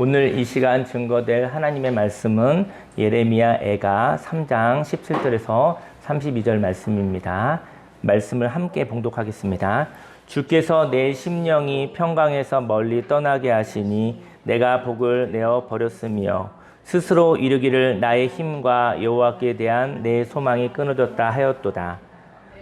오늘 이 시간 증거될 하나님의 말씀은 예레미야 애가 3장 17절에서 32절 말씀입니다. 말씀을 함께 봉독하겠습니다. 주께서 내 심령이 평강에서 멀리 떠나게 하시니 내가 복을 내어 버렸으며 스스로 이르기를 나의 힘과 여호와께 대한 내 소망이 끊어졌다 하였도다.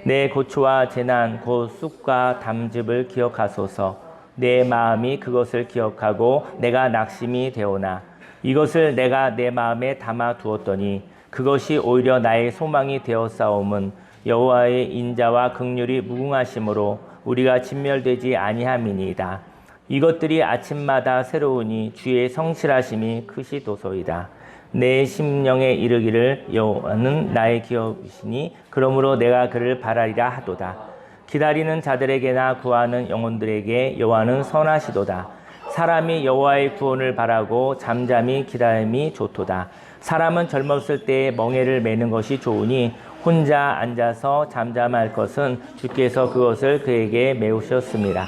내 고초와 재난 곧 쑥과 담즙을 기억하소서. 내 마음이 그것을 기억하고 내가 낙심이 되오나 이것을 내가 내 마음에 담아 두었더니 그것이 오히려 나의 소망이 싸움은 여호와의 인자와 극률이 무궁하심으로 우리가 진멸되지 아니함이니이다. 이것들이 아침마다 새로우니 주의 성실하심이 크시도소이다. 내 심령에 이르기를 여호와는 나의 기업이시니 그러므로 내가 그를 바라리라 하도다. 기다리는 자들에게나 구하는 영혼들에게 여호와는 선하시도다. 사람이 여호와의 구원을 바라고 잠잠히 기다림이 좋도다. 사람은 젊었을 때에 멍에를 매는 것이 좋으니 혼자 앉아서 잠잠할 것은 주께서 그것을 그에게 메우셨습니다.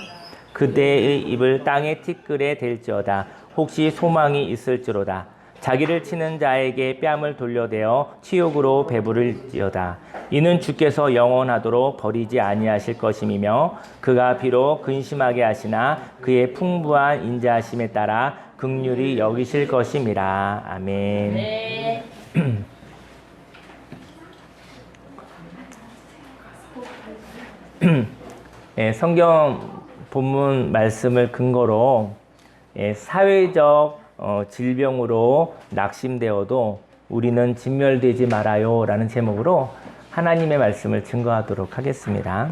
그대의 입을 땅의 티끌에 댈지어다. 혹시 소망이 있을지로다. 자기를 치는 자에게 뺨을 돌려대어 치욕으로 배부를지어다. 이는 주께서 영원하도록 버리지 아니하실 것임이며 그가 비록 근심하게 하시나 그의 풍부한 인자하심에 따라 극률이 여기실 것임이라. 아멘. 네. 예, 성경 본문 말씀을 근거로 예, 사회적 어, 질병으로 낙심되어도 우리는 진멸되지 말아요 라는 제목으로 하나님의 말씀을 증거하도록 하겠습니다.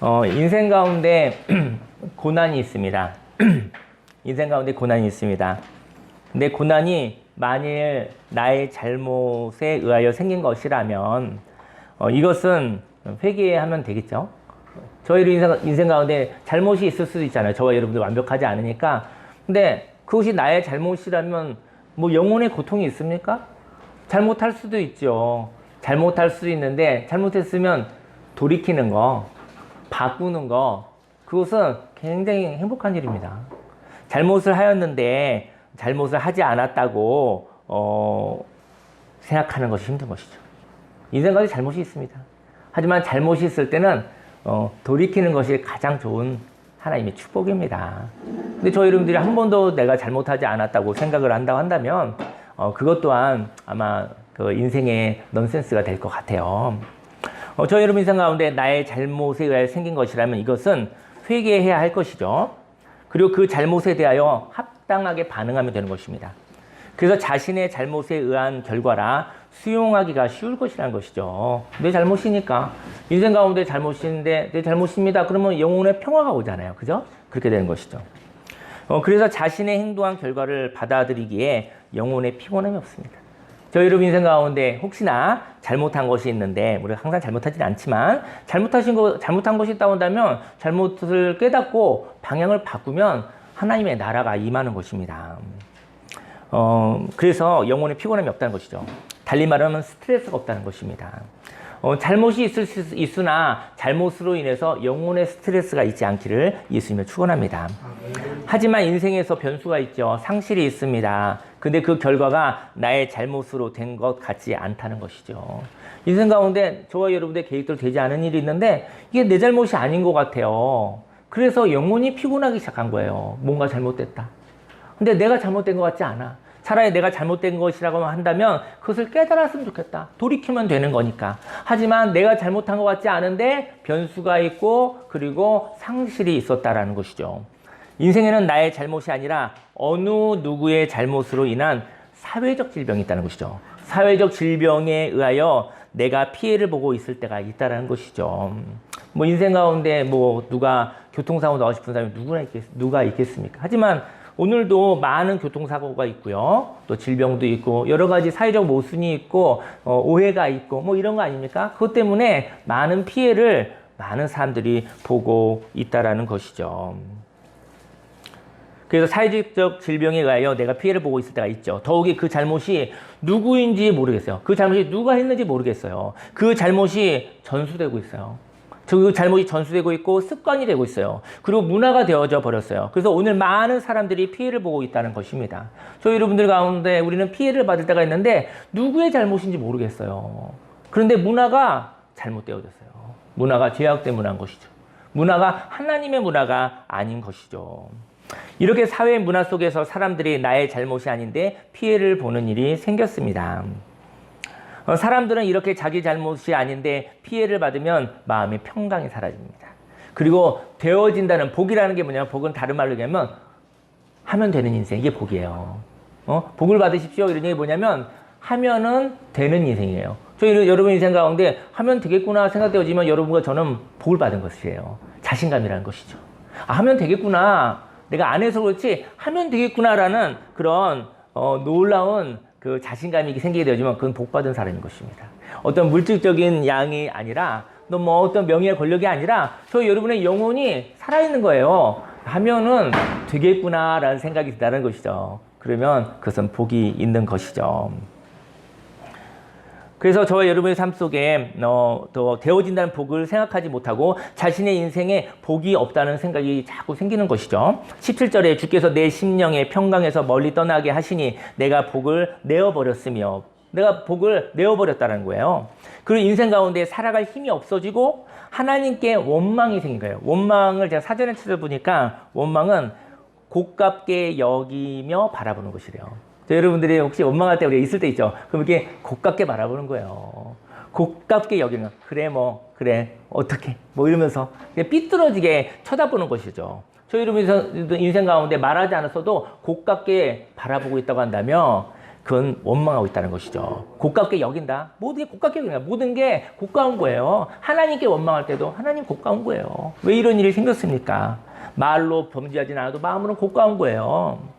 어, 인생 가운데 고난이 있습니다. 인생 가운데 고난이 있습니다. 근데 고난이 만일 나의 잘못에 의하여 생긴 것이라면 어, 이것은 회개하면 되겠죠. 저희의 인생, 인생 가운데 잘못이 있을 수도 있잖아요. 저와 여러분들 완벽하지 않으니까. 근데 그것이 나의 잘못이라면 뭐 영혼의 고통이 있습니까? 잘못할 수도 있죠. 잘못할 수도 있는데 잘못했으면 돌이키는 거, 바꾸는 거, 그것은 굉장히 행복한 일입니다. 잘못을 하였는데 잘못을 하지 않았다고 어, 생각하는 것이 힘든 것이죠. 인생 가운데 잘못이 있습니다. 하지만 잘못이 있을 때는 어, 돌이키는 것이 가장 좋은 하나님의 축복입니다. 근데 저희 여러분들이 한 번도 내가 잘못하지 않았다고 생각을 한다고 한다면 어, 그것 또한 아마 그 인생의 넌센스가 될 것 같아요. 어, 저희 여러분 인생 가운데 나의 잘못에 의해 생긴 것이라면 이것은 회개해야 할 것이죠. 그리고 그 잘못에 대하여 합당하게 반응하면 되는 것입니다. 그래서 자신의 잘못에 의한 결과라 수용하기가 쉬울 것이라는 것이죠. 내 잘못이니까. 인생 가운데 잘못인데 내 잘못입니다. 그러면 영혼의 평화가 오잖아요. 그죠? 그렇게 되는 것이죠. 어, 그래서 자신의 행동한 결과를 받아들이기에 영혼의 피곤함이 없습니다. 저희 여러분 인생 가운데 혹시나 잘못한 것이 있는데 우리가 항상 잘못하진 않지만 잘못하신 거 잘못한 것이 있다고 한다면 잘못을 깨닫고 방향을 바꾸면 하나님의 나라가 임하는 것입니다. 어, 그래서 영혼의 피곤함이 없다는 것이죠. 달리 말하면 스트레스가 없다는 것입니다. 어, 잘못이 있을 수 있으나 잘못으로 인해서 영혼의 스트레스가 있지 않기를 예수님을 축원합니다. 하지만 인생에서 변수가 있죠. 상실이 있습니다. 근데 그 결과가 나의 잘못으로 된 것 같지 않다는 것이죠. 인생 가운데 저와 여러분의 계획대로 되지 않은 일이 있는데 이게 내 잘못이 아닌 것 같아요. 그래서 영혼이 피곤하기 시작한 거예요. 뭔가 잘못됐다. 근데 내가 잘못된 것 같지 않아. 차라리 내가 잘못된 것이라고 한다면 그것을 깨달았으면 좋겠다. 돌이키면 되는 거니까. 하지만 내가 잘못한 것 같지 않은데 변수가 있고 그리고 상실이 있었다라는 것이죠. 인생에는 나의 잘못이 아니라 어느 누구의 잘못으로 인한 사회적 질병이 있다는 것이죠. 사회적 질병에 의하여 내가 피해를 보고 있을 때가 있다라는 것이죠. 뭐 인생 가운데 뭐 누가 교통사고 나고 싶은 사람이 누구나 있겠, 누가 있겠습니까? 하지만 오늘도 많은 교통사고가 있고요. 또 질병도 있고 여러 가지 사회적 모순이 있고 어, 오해가 있고 뭐 이런 거 아닙니까? 그것 때문에 많은 피해를 많은 사람들이 보고 있다라는 것이죠. 그래서 사회적 질병에 의하여 내가 피해를 보고 있을 때가 있죠. 더욱이 그 잘못이 누구인지 모르겠어요. 그 잘못이 누가 했는지 모르겠어요. 그 잘못이 전수되고 있어요. 그 잘못이 전수되고 있고 습관이 되고 있어요. 그리고 문화가 되어져 버렸어요. 그래서 오늘 많은 사람들이 피해를 보고 있다는 것입니다. 저희 여러분들 가운데 우리는 피해를 받을 때가 있는데 누구의 잘못인지 모르겠어요. 그런데 문화가 잘못되어졌어요. 문화가 죄악된 문화인 것이죠. 문화가 하나님의 문화가 아닌 것이죠. 이렇게 사회 문화 속에서 사람들이 나의 잘못이 아닌데 피해를 보는 일이 생겼습니다. 어, 사람들은 이렇게 자기 잘못이 아닌데 피해를 받으면 마음의 평강이 사라집니다. 그리고 되어진다는 복이라는 게 뭐냐면 복은 다른 말로 얘기하면 하면 되는 인생 이게 복이에요. 어? 복을 받으십시오 이런 얘기 뭐냐면 하면은 되는 인생이에요. 저희 여러분 인생 가운데 하면 되겠구나 생각되어지면 여러분과 저는 복을 받은 것이에요. 자신감이라는 것이죠. 아, 하면 되겠구나. 내가 안 해서 그렇지 하면 되겠구나라는 그런 어, 놀라운 그 자신감이 생기게 되지만 그건 복 받은 사람인 것입니다. 어떤 물질적인 양이 아니라 또 뭐 어떤 명예의 권력이 아니라 저 여러분의 영혼이 살아있는 거예요. 하면은 되겠구나라는 생각이 든다는 것이죠. 그러면 그것은 복이 있는 것이죠. 그래서 저와 여러분의 삶 속에 어, 또 되어진다는 복을 생각하지 못하고 자신의 인생에 복이 없다는 생각이 자꾸 생기는 것이죠. 17절에 주께서 내 심령의 평강에서 멀리 떠나게 하시니 내가 복을 내어버렸으며 내가 복을 내어버렸다는 거예요. 그리고 인생 가운데 살아갈 힘이 없어지고 하나님께 원망이 생긴 거예요. 원망을 제가 사전에 찾아보니까 원망은 고깝게 여기며 바라보는 것이래요. 저 여러분들이 혹시 원망할 때 우리가 있을 때 있죠. 그럼 이렇게 고깝게 바라보는 거예요. 고깝게 여기는 거. 그래 뭐 그래 어떻게 뭐 이러면서 삐뚤어지게 쳐다보는 것이죠. 저 여러분 인생 가운데 말하지 않았어도 고깝게 바라보고 있다고 한다면 그건 원망하고 있다는 것이죠. 고깝게 여긴다. 모든 게 고깝게 여긴다. 모든 게 고가운 거예요. 하나님께 원망할 때도 하나님 고가운 거예요. 왜 이런 일이 생겼습니까? 말로 범죄하진 않아도 마음으로 고가운 거예요.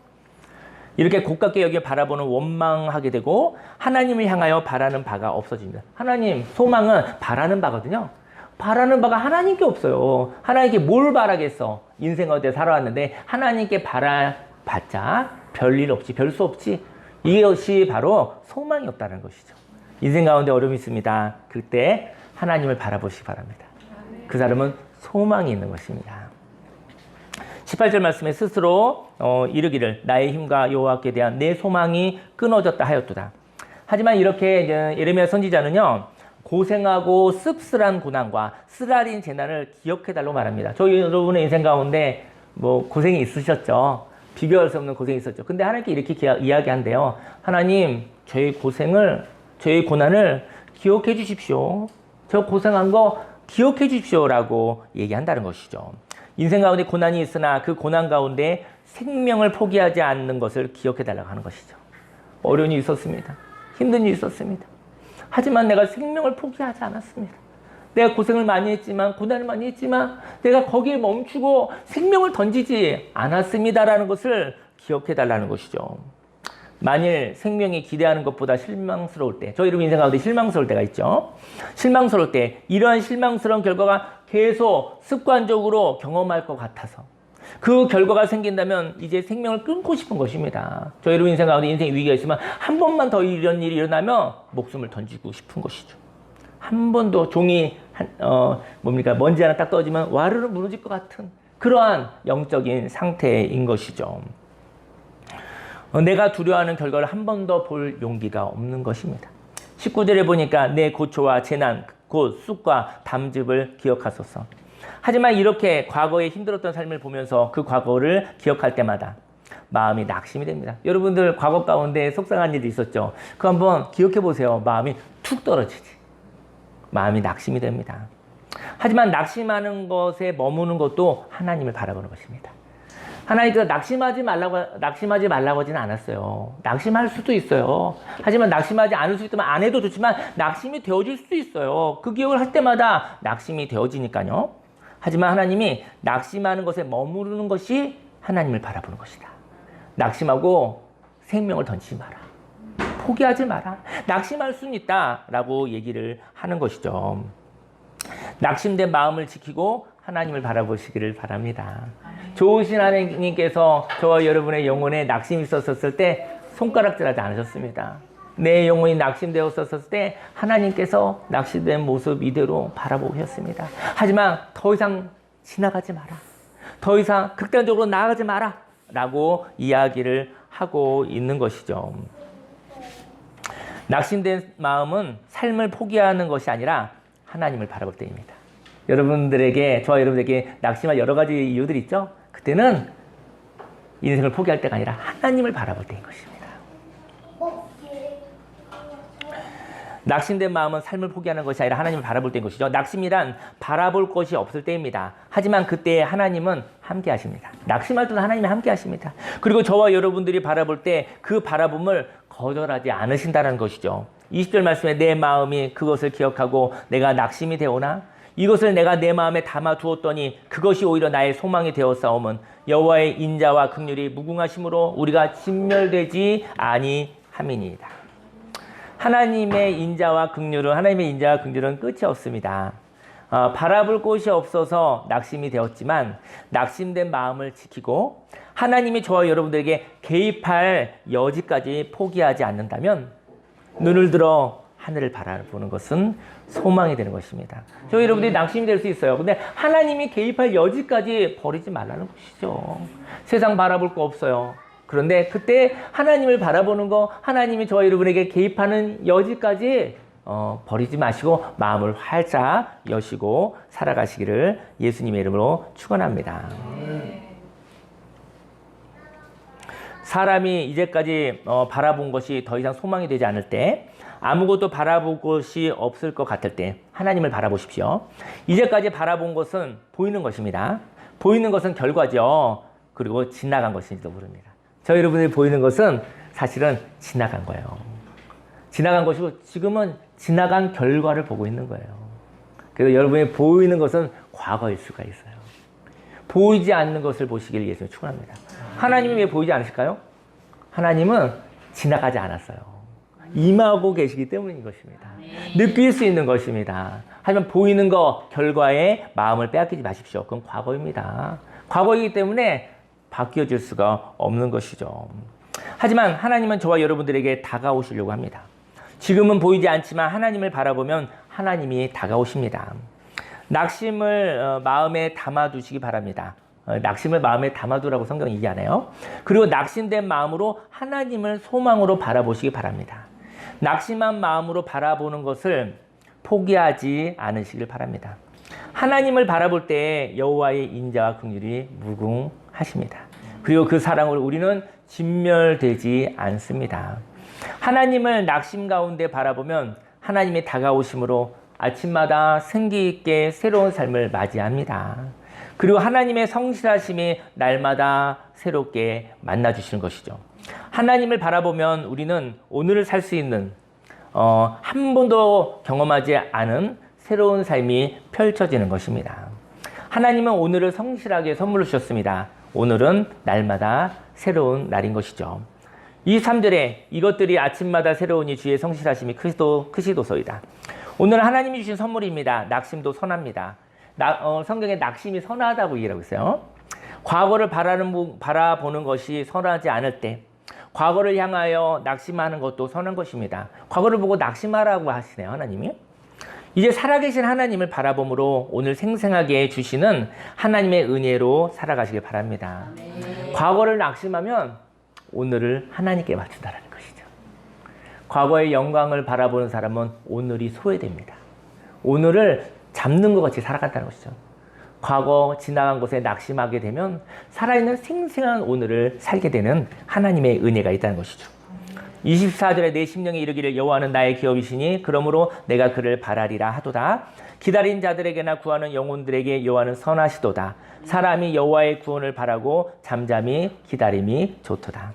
이렇게 고깝게 여기 바라보는 원망하게 되고 하나님을 향하여 바라는 바가 없어집니다. 하나님 소망은 바라는 바거든요. 바라는 바가 하나님께 없어요. 하나님께 뭘 바라겠어? 인생 어때 살아왔는데 하나님께 바라봤자 별일 없지, 별 수 없지. 이것이 바로 소망이 없다는 것이죠. 인생 가운데 어려움이 있습니다. 그때 하나님을 바라보시기 바랍니다. 그 사람은 소망이 있는 것입니다. 18절 말씀에 스스로 어, 이르기를 나의 힘과 여호와께 대한 내 소망이 끊어졌다 하였도다. 하지만 이렇게 이제 예레미야 선지자는요 고생하고 씁쓸한 고난과 쓰라린 재난을 기억해 달라고 말합니다. 저희 여러분의 인생 가운데 뭐 고생이 있으셨죠. 비교할 수 없는 고생이 있었죠. 근데 하나님께 이렇게 기하, 이야기한대요. 하나님 저의 고생을 저의 고난을 기억해 주십시오. 저 고생한 거 기억해 주십시오라고 얘기한다는 것이죠. 인생 가운데 고난이 있으나 그 고난 가운데 생명을 포기하지 않는 것을 기억해 달라고 하는 것이죠. 어려움이 있었습니다. 힘든 일이 있었습니다. 하지만 내가 생명을 포기하지 않았습니다. 내가 고생을 많이 했지만, 고난을 많이 했지만, 내가 거기에 멈추고 생명을 던지지 않았습니다라는 것을 기억해 달라는 것이죠. 만일 생명이 기대하는 것보다 실망스러울 때, 저희 여러분 인생 가운데 실망스러울 때가 있죠. 실망스러울 때, 이러한 실망스러운 결과가 계속 습관적으로 경험할 것 같아서, 그 결과가 생긴다면 이제 생명을 끊고 싶은 것입니다. 저희 여러분 인생 가운데 인생 위기가 있으면 한 번만 더 이런 일이 일어나면 목숨을 던지고 싶은 것이죠. 한 번도 종이 한, 어, 뭡니까 먼지 하나 딱 떨어지면 와르르 무너질 것 같은 그러한 영적인 상태인 것이죠. 어, 내가 두려워하는 결과를 한 번 더 볼 용기가 없는 것입니다. 19절에 보니까 내 고초와 재난, 곧 쑥과 담즙을 기억하소서. 하지만 이렇게 과거에 힘들었던 삶을 보면서 그 과거를 기억할 때마다 마음이 낙심이 됩니다. 여러분들 과거 가운데 속상한 일이 있었죠. 그 한번 기억해 보세요. 마음이 툭 떨어지지. 마음이 낙심이 됩니다. 하지만 낙심하는 것에 머무는 것도 하나님을 바라보는 것입니다. 하나님께서 낙심하지 말라고 낙심하지 말라고 하지는 않았어요. 낙심할 수도 있어요. 하지만 낙심하지 않을 수 있다면 안 해도 좋지만 낙심이 되어질 수도 있어요. 그 기억을 할 때마다 낙심이 되어지니까요. 하지만 하나님이 낙심하는 것에 머무르는 것이 하나님을 바라보는 것이다. 낙심하고 생명을 던지지 마라. 포기하지 마라. 낙심할 수는 있다라고 얘기를 하는 것이죠. 낙심된 마음을 지키고 하나님을 바라보시기를 바랍니다. 좋으신 하나님께서 저와 여러분의 영혼에 낙심이 있었을 때 손가락질하지 않으셨습니다. 내 영혼이 낙심되었었을 때 하나님께서 낙심된 모습 이대로 바라보셨습니다. 하지만 더 이상 지나가지 마라. 더 이상 극단적으로 나아가지 마라. 라고 이야기를 하고 있는 것이죠. 낙심된 마음은 삶을 포기하는 것이 아니라 하나님을 바라볼 때입니다. 여러분들에게, 저와 여러분들에게 낙심할 여러 가지 이유들이 있죠? 그때는 인생을 포기할 때가 아니라 하나님을 바라볼 때인 것입니다. 낙심된 마음은 삶을 포기하는 것이 아니라 하나님을 바라볼 때인 것이죠. 낙심이란 바라볼 것이 없을 때입니다. 하지만 그때 하나님은 함께 하십니다. 낙심할 때는 하나님이 함께 하십니다. 그리고 저와 여러분들이 바라볼 때 그 바라봄을 거절하지 않으신다는 것이죠. 20절 말씀에 내 마음이 그것을 기억하고 내가 낙심이 되오나 이것을 내가 내 마음에 담아 두었더니 그것이 오히려 나의 소망이 되었사옴은 여호와의 인자와 긍휼이 무궁하심으로 우리가 진멸되지 아니함이니이다. 하나님의 인자와 긍휼은 하나님의 인자와 긍휼은 끝이 없습니다. 어, 바라볼 곳이 없어서 낙심이 되었지만 낙심된 마음을 지키고 하나님이 저와 여러분들에게 개입할 여지까지 포기하지 않는다면 눈을 들어 하늘을 바라보는 것은 소망이 되는 것입니다. 저희 여러분들이 낙심이 될 수 있어요. 근데 하나님이 개입할 여지까지 버리지 말라는 것이죠. 세상 바라볼 거 없어요. 그런데 그때 하나님을 바라보는 거, 하나님이 저와 여러분에게 개입하는 여지까지 어, 버리지 마시고 마음을 활짝 여시고 살아가시기를 예수님의 이름으로 축원합니다. 사람이 이제까지 어, 바라본 것이 더 이상 소망이 되지 않을 때 아무것도 바라볼 것이 없을 것 같을 때 하나님을 바라보십시오. 이제까지 바라본 것은 보이는 것입니다. 보이는 것은 결과죠. 그리고 지나간 것인지도 모릅니다. 저 여러분이 보이는 것은 사실은 지나간 거예요. 지나간 것이고 지금은 지나간 결과를 보고 있는 거예요. 그래서 여러분이 보이는 것은 과거일 수가 있어요. 보이지 않는 것을 보시길 예수님 축원합니다. 하나님이 왜 보이지 않으실까요? 하나님은 지나가지 않았어요. 임하고 계시기 때문인 것입니다. 느낄 수 있는 것입니다. 하지만 보이는 거 결과에 마음을 빼앗기지 마십시오. 그건 과거입니다. 과거이기 때문에 바뀌어질 수가 없는 것이죠. 하지만 하나님은 저와 여러분들에게 다가오시려고 합니다. 지금은 보이지 않지만 하나님을 바라보면 하나님이 다가오십니다. 낙심을 어, 마음에 담아두시기 바랍니다. 어, 낙심을 마음에 담아두라고 성경이 얘기하네요. 그리고 낙심된 마음으로 하나님을 소망으로 바라보시기 바랍니다. 낙심한 마음으로 바라보는 것을 포기하지 않으시길 바랍니다. 하나님을 바라볼 때 여호와의 인자와 긍휼이 무궁하십니다. 그리고 그 사랑으로 우리는 진멸되지 않습니다. 하나님을 낙심 가운데 바라보면 하나님의 다가오심으로 아침마다 생기 있게 새로운 삶을 맞이합니다. 그리고 하나님의 성실하심이 날마다 새롭게 만나 주시는 것이죠. 하나님을 바라보면 우리는 오늘을 살 수 있는 어, 한 번도 경험하지 않은 새로운 삶이 펼쳐지는 것입니다. 하나님은 오늘을 성실하게 선물로 주셨습니다. 오늘은 날마다 새로운 날인 것이죠. 이 3절에 이것들이 아침마다 새로우니 주의 성실하심이 크시도, 크시도소이다. 오늘 하나님이 주신 선물입니다. 낙심도 선합니다. 나, 어, 성경에 낙심이 선하다고 얘기하고 있어요. 과거를 바라는, 바라보는 것이 선하지 않을 때, 과거를 향하여 낙심하는 것도 선한 것입니다. 과거를 보고 낙심하라고 하시네요, 하나님이. 이제 살아계신 하나님을 바라봄으로 오늘 생생하게 주시는 하나님의 은혜로 살아가시길 바랍니다. 과거를 낙심하면 오늘을 하나님께 맞춘다는 것이죠. 과거의 영광을 바라보는 사람은 오늘이 소외됩니다. 오늘을 잡는 것 같이 살아간다는 것이죠. 과거 지나간 곳에 낙심하게 되면 살아있는 생생한 오늘을 살게 되는 하나님의 은혜가 있다는 것이죠. 24절에 내 심령이 이르기를 여호와는 나의 기업이시니 그러므로 내가 그를 바라리라 하도다. 기다린 자들에게나 구하는 영혼들에게 여호와는 선하시도다. 사람이 여호와의 구원을 바라고 잠잠히 기다림이 좋도다.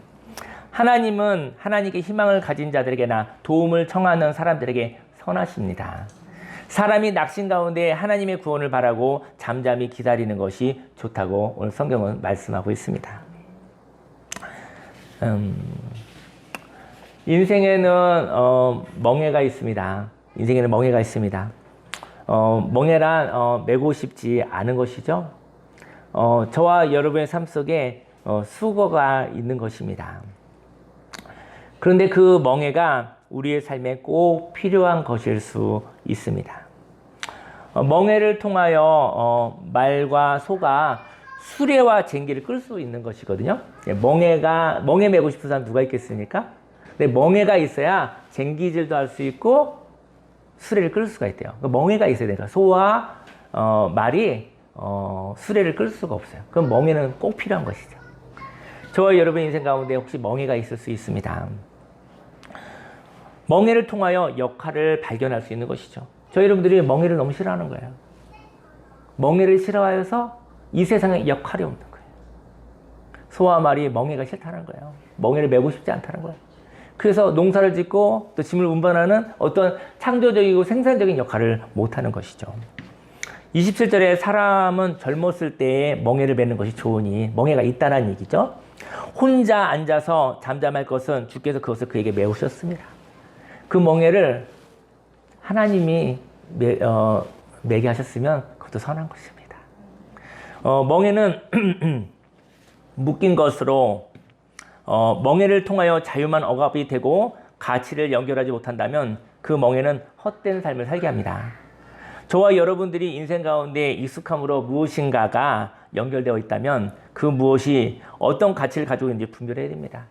하나님은 하나님께 희망을 가진 자들에게나 도움을 청하는 사람들에게 선하십니다. 사람이 낙심 가운데 하나님의 구원을 바라고 잠잠히 기다리는 것이 좋다고 오늘 성경은 말씀하고 있습니다. 음, 인생에는 어, 멍해가 있습니다. 인생에는 멍해가 있습니다. 어, 멍해란 어, 메고 싶지 않은 것이죠. 어, 저와 여러분의 삶 속에 어, 수고가 있는 것입니다. 그런데 그 멍해가 우리의 삶에 꼭 필요한 것일 수 있습니다. 어, 멍해를 통하여 어, 말과 소가 수레와 쟁기를 끌 수 있는 것이거든요. 예, 멍해가 멍해 메고 싶은 사람 누가 있겠습니까? 근데 멍해가 있어야 쟁기질도 할 수 있고 수레를 끌 수가 있대요. 그 멍해가 있어야 돼요. 소와 어, 말이 어, 수레를 끌 수가 없어요. 그럼 멍해는 꼭 필요한 것이죠. 저와 여러분 인생 가운데 혹시 멍해가 있을 수 있습니다. 멍해를 통하여 역할을 발견할 수 있는 것이죠. 저 여러분들이 멍해를 너무 싫어하는 거예요. 멍해를 싫어하여서 이 세상에 역할이 없는 거예요. 소와 말이 멍해가 싫다는 거예요. 멍해를 메고 싶지 않다는 거예요. 그래서 농사를 짓고 또 짐을 운반하는 어떤 창조적이고 생산적인 역할을 못하는 것이죠. 27절에 사람은 젊었을 때에 멍해를 메는 것이 좋으니 멍해가 있다는 얘기죠. 혼자 앉아서 잠잠할 것은 주께서 그것을 그에게 메우셨습니다. 그 멍해를 하나님이 매, 어, 매게 하셨으면 그것도 선한 것입니다. 어, 멍해는 묶인 것으로 어, 멍해를 통하여 자유만 억압이 되고 가치를 연결하지 못한다면 그 멍해는 헛된 삶을 살게 합니다. 저와 여러분들이 인생 가운데 익숙함으로 무엇인가가 연결되어 있다면 그 무엇이 어떤 가치를 가지고 있는지 분별해야 됩니다.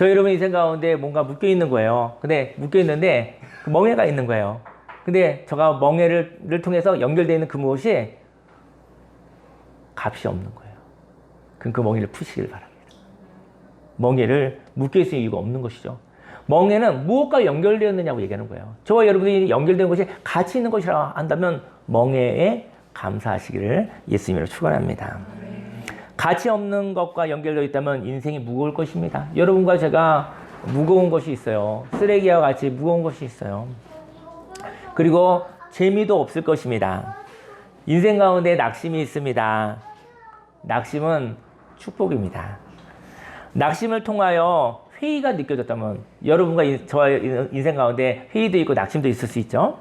저 여러분 인생 가운데 뭔가 묶여 있는 거예요. 근데 묶여 있는데 그 멍해가 있는 거예요. 근데 저가 멍해를 통해서 연결되어 있는 그 무엇이 값이 없는 거예요. 그럼 그 멍해를 푸시길 바랍니다. 멍해를 묶여 있을 이유가 없는 것이죠. 멍해는 무엇과 연결되었느냐고 얘기하는 거예요. 저와 여러분들이 연결된 것이 가치 있는 것이라 한다면 멍해에 감사하시기를 예수님으로 축원합니다. 가치 없는 것과 연결되어 있다면 인생이 무거울 것입니다. 여러분과 제가 무거운 것이 있어요. 쓰레기와 같이 무거운 것이 있어요. 그리고 재미도 없을 것입니다. 인생 가운데 낙심이 있습니다. 낙심은 축복입니다. 낙심을 통하여 회의가 느껴졌다면 여러분과 인- 저와 인생 가운데 회의도 있고 낙심도 있을 수 있죠.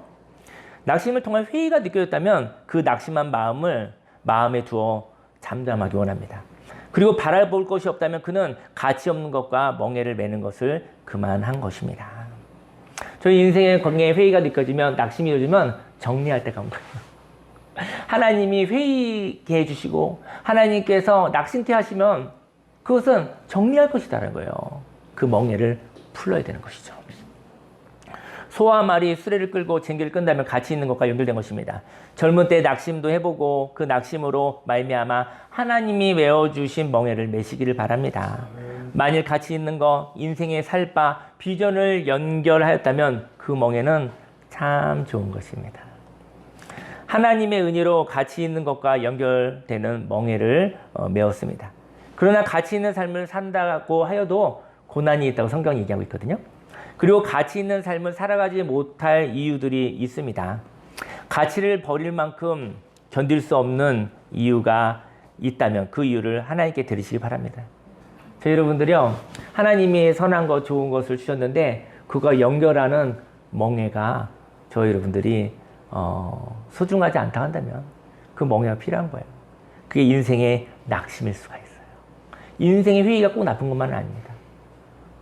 낙심을 통한 회의가 느껴졌다면 그 낙심한 마음을 마음에 두어 잠잠하기 원합니다. 그리고 바라볼 것이 없다면 그는 가치 없는 것과 멍해를 매는 것을 그만한 것입니다. 저희 인생의 관계에 회의가 느껴지면 낙심이 느껴지면 정리할 때가 온 거예요. 하나님이 회의게 해주시고 하나님께서 낙심케 하시면 그것은 정리할 것이다라는 거예요. 그 멍해를 풀어야 되는 것이죠. 소와 말이 수레를 끌고 쟁기를 끈다면 가치 있는 것과 연결된 것입니다. 젊은 때 낙심도 해보고 그 낙심으로 말미암아 하나님이 외워주신 멍해를 메시기를 바랍니다. 만일 가치 있는 것, 인생의 살 바, 비전을 연결하였다면 그 멍해는 참 좋은 것입니다. 하나님의 은혜로 가치 있는 것과 연결되는 멍해를 어, 메웠습니다. 그러나 가치 있는 삶을 산다고 하여도 고난이 있다고 성경이 얘기하고 있거든요. 그리고 가치 있는 삶을 살아가지 못할 이유들이 있습니다. 가치를 버릴 만큼 견딜 수 없는 이유가 있다면 그 이유를 하나님께 드리시기 바랍니다. 저 여러분들이요, 하나님이 선한 것, 좋은 것을 주셨는데 그거 연결하는 멍해가 저 여러분들이 어, 소중하지 않다 한다면 그 멍해가 필요한 거예요. 그게 인생의 낙심일 수가 있어요. 인생의 회의가 꼭 나쁜 것만은 아닙니다.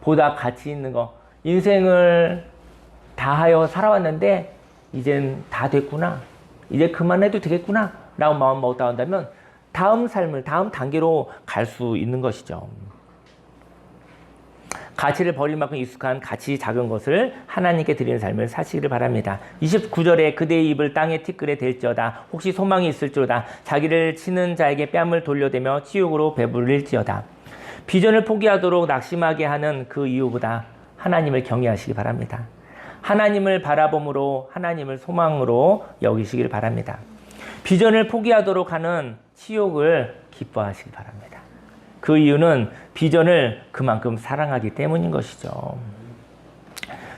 보다 가치 있는 거, 인생을 다하여 살아왔는데 이젠 다 됐구나. 이제 그만해도 되겠구나. 라고 마음 먹었다 한다면 다음 삶을, 다음 단계로 갈 수 있는 것이죠. 가치를 버릴 만큼 익숙한 가치 작은 것을 하나님께 드리는 삶을 사시기를 바랍니다. 29절에 그대의 입을 땅에 티끌에 댈지어다. 혹시 소망이 있을지어다. 자기를 치는 자에게 뺨을 돌려대며 치욕으로 배부릴지어다. 비전을 포기하도록 낙심하게 하는 그 이유보다 하나님을 경외하시기 바랍니다. 하나님을 바라봄으로 하나님을 소망으로 여기시길 바랍니다. 비전을 포기하도록 하는 치욕을 기뻐하시기 바랍니다. 그 이유는 비전을 그만큼 사랑하기 때문인 것이죠.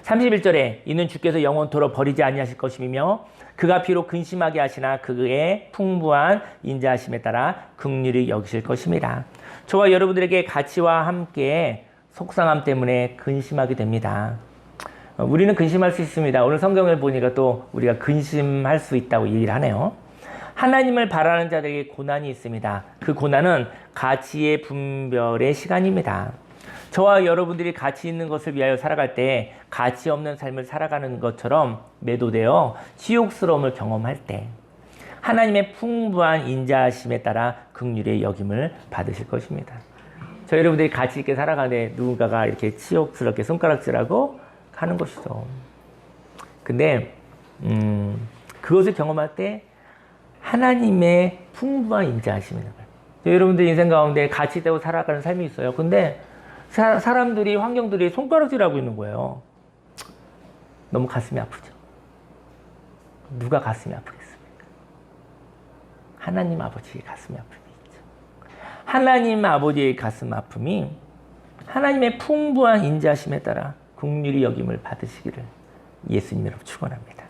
31절에 이는 주께서 영원토록 버리지 아니하실 것이며 그가 비록 근심하게 하시나 그의 풍부한 인자하심에 따라 긍휼히 여기실 것입니다. 저와 여러분들에게 가치와 함께 속상함 때문에 근심하게 됩니다. 어, 우리는 근심할 수 있습니다. 오늘 성경을 보니까 또 우리가 근심할 수 있다고 얘기를 하네요. 하나님을 바라는 자들에게 고난이 있습니다. 그 고난은 가치의 분별의 시간입니다. 저와 여러분들이 가치 있는 것을 위하여 살아갈 때 가치 없는 삶을 살아가는 것처럼 매도되어 치욕스러움을 경험할 때 하나님의 풍부한 인자하심에 따라 극률의 역임을 받으실 것입니다. 저 여러분들이 가치 있게 살아가는데 누군가가 이렇게 치욕스럽게 손가락질하고 하는 것이죠. 근데 음, 그것을 경험할 때 하나님의 풍부한 거예요. 저 여러분들 인생 가운데 가치 있다고 살아가는 삶이 있어요. 근데 사, 사람들이 환경들이 손가락질하고 있는 거예요. 너무 가슴이 아프죠. 누가 가슴이 아프겠습니까? 하나님 아버지의 가슴이 있죠. 하나님 아버지의 가슴 아픔이 하나님의 풍부한 인자심에 따라 국률이 여김을 받으시기를 예수님으로 축원합니다.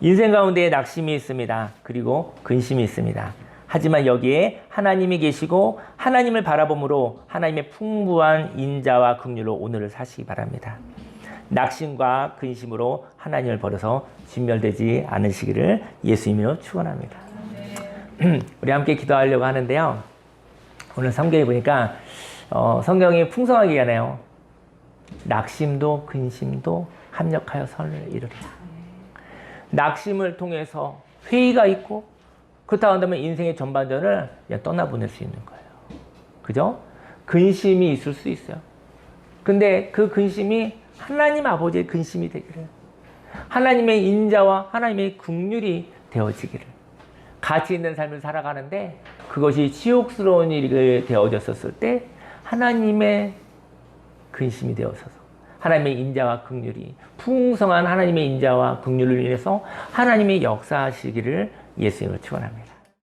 인생 가운데 낙심이 있습니다. 그리고 근심이 있습니다. 하지만 여기에 하나님이 계시고 하나님을 바라봄으로 하나님의 풍부한 인자와 긍휼로 오늘을 사시기 바랍니다. 낙심과 근심으로 하나님을 버려서 진멸되지 않으시기를 예수님으로 축원합니다. 우리 함께 기도하려고 하는데요. 오늘 성경에 보니까 어, 성경이 풍성하게 얘기하네요. 낙심도 근심도 합력하여 선을 이루리라. 낙심을 통해서 회의가 있고 그렇다고 한다면 인생의 전반전을 떠나보낼 수 있는 거예요. 그죠? 근심이 있을 수 있어요. 근데 그 근심이 하나님 아버지의 근심이 되기를 하나님의 인자와 하나님의 국률이 되어지기를 가치 있는 삶을 살아가는데 그것이 치욕스러운 일이 되어졌었을 때 하나님의 근심이 되어서서 하나님의 인자와 극률이 풍성한 하나님의 인자와 극률을 인해서 하나님의 역사하시기를 예수님을 축원합니다.